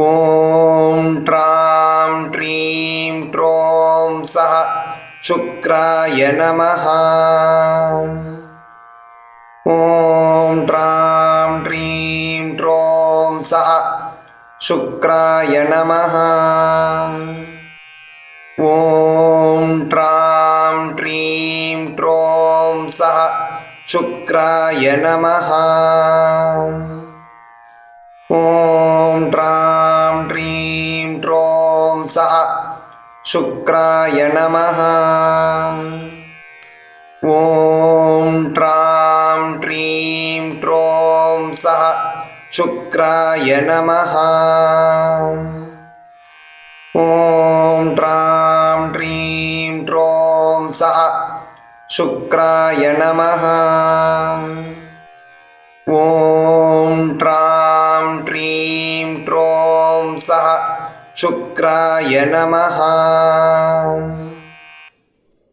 ॐ ट्रां ट्रीं ट्रों सः शुक्राय नमः। ॐ ट्रां ट्रीं ट्रों सः शुक्राय नमः। ॐ ट्रां ट्रीं ट्रों सः शुक्राय नमः सः शुक्राय नमः। ॐ ट्रां ट्रीं ट्रों सः शुक्राय नमः। ॐ ट्रां ट्रीं ट्रों सः शुक्राय नमः। ॐ ट्रां शुक्राय नमः।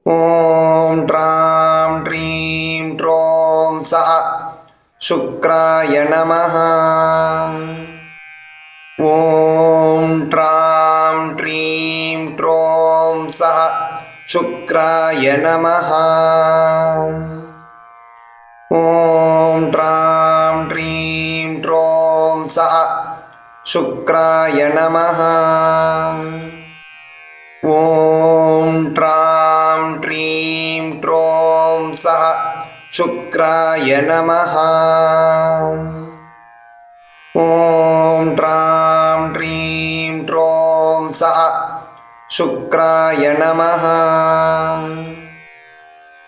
ॐ ट्रां ट्रीं ट्रों सः शुक्राय नमः। ॐ ट्रां ट्रीं ट्रों सः शुक्राय नमः शुक्राय नमः। ॐ ट्रां ट्रीं ट्रों सः शुक्राय नमः। ॐ ट्रां ट्रीं ट्रों सः शुक्राय नमः।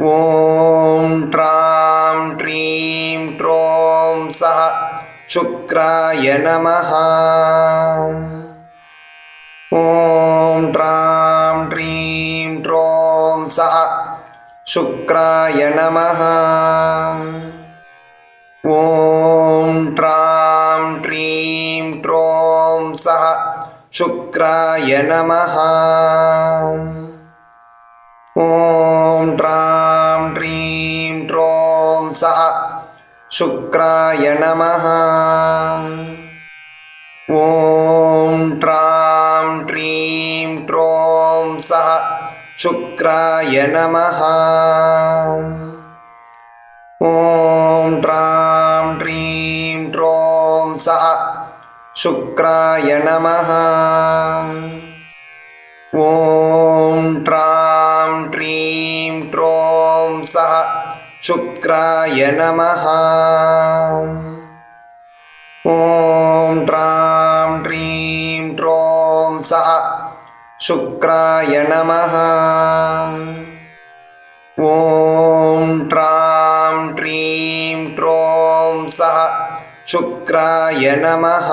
ॐ ट्रां ट्रीं ट्रों सः शुक्राय नमः। ॐ ट्रां ट्रीं ट्रों सः शुक्राय नमः। ॐ ट्रां ट्रीं ट्रों सः शुक्राय नमः। ॐ ट्रां शुक्राय नमः। ॐ ट्रां ट्रीं ट्रों सः शुक्राय नमः। ॐ ट्रां ट्रीं ट्रों सः शुक्राय नमः शुक्राय नमः। ॐ ट्रां ट्रीं ट्रों सः शुक्राय नमः। ॐ ट्रां ट्रीं ट्रों सः शुक्राय नमः।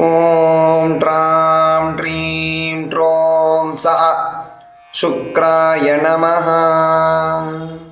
ॐ ट्रां ट्रीं ट्रों सः शुक्राय नमः।